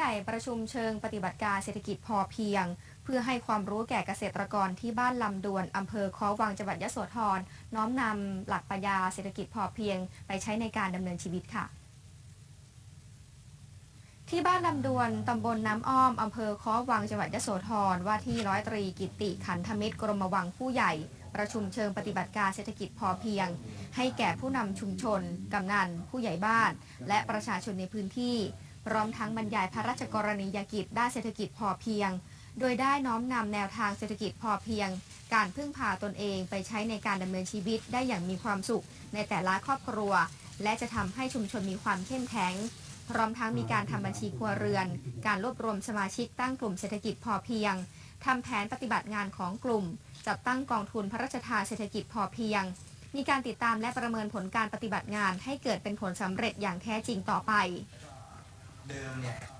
ใหญ่ประชุมเชิงปฏิบัติการเศรษฐกิจพอเพียง เพื่อให้ความรู้แก่เกษตรกรที่บ้านลำดวนอำเภอคอวังจังหวัดยโสธรน้อมนำหลักปรัชญาเศรษฐกิจพอเพียง ไปใช้ในการดำเนินชีวิตค่ะ ที่บ้านลำดวนตำบลน้ำอ้อมอำเภอคอวังจังหวัดยโสธรว่าที่ร้อยตรีกิติขันธมิตรกรมวังผู้ใหญ่ประชุมเชิงปฏิบัติการเศรษฐกิจพอเพียง ให้แก่ผู้นำชุมชน กำนัน ผู้ใหญ่บ้าน และประชาชนในพื้นที่ พร้อมทั้งบรรยายพระราชกรณียกิจด้านเศรษฐกิจพอเพียง โดยได้น้อมนำแนวทางเศรษฐกิจพอเพียง การพึ่งพาตนเองไปใช้ในการดำเนินชีวิตได้อย่างมีความสุขในแต่ละครอบครัว และจะทำให้ชุมชนมีความเข้มแข็ง พร้อมทั้งมีการทำบัญชีครัวเรือน การรวบรวมสมาชิกตั้งกลุ่มเศรษฐกิจพอเพียงทำแผนปฏิบัติงานของกลุ่ม จัดตั้งกองทุนพระราชทานเศรษฐกิจพอเพียง มีการติดตามและประเมินผลการปฏิบัติงานให้เกิดเป็นผลสำเร็จอย่างแท้จริงต่อไป them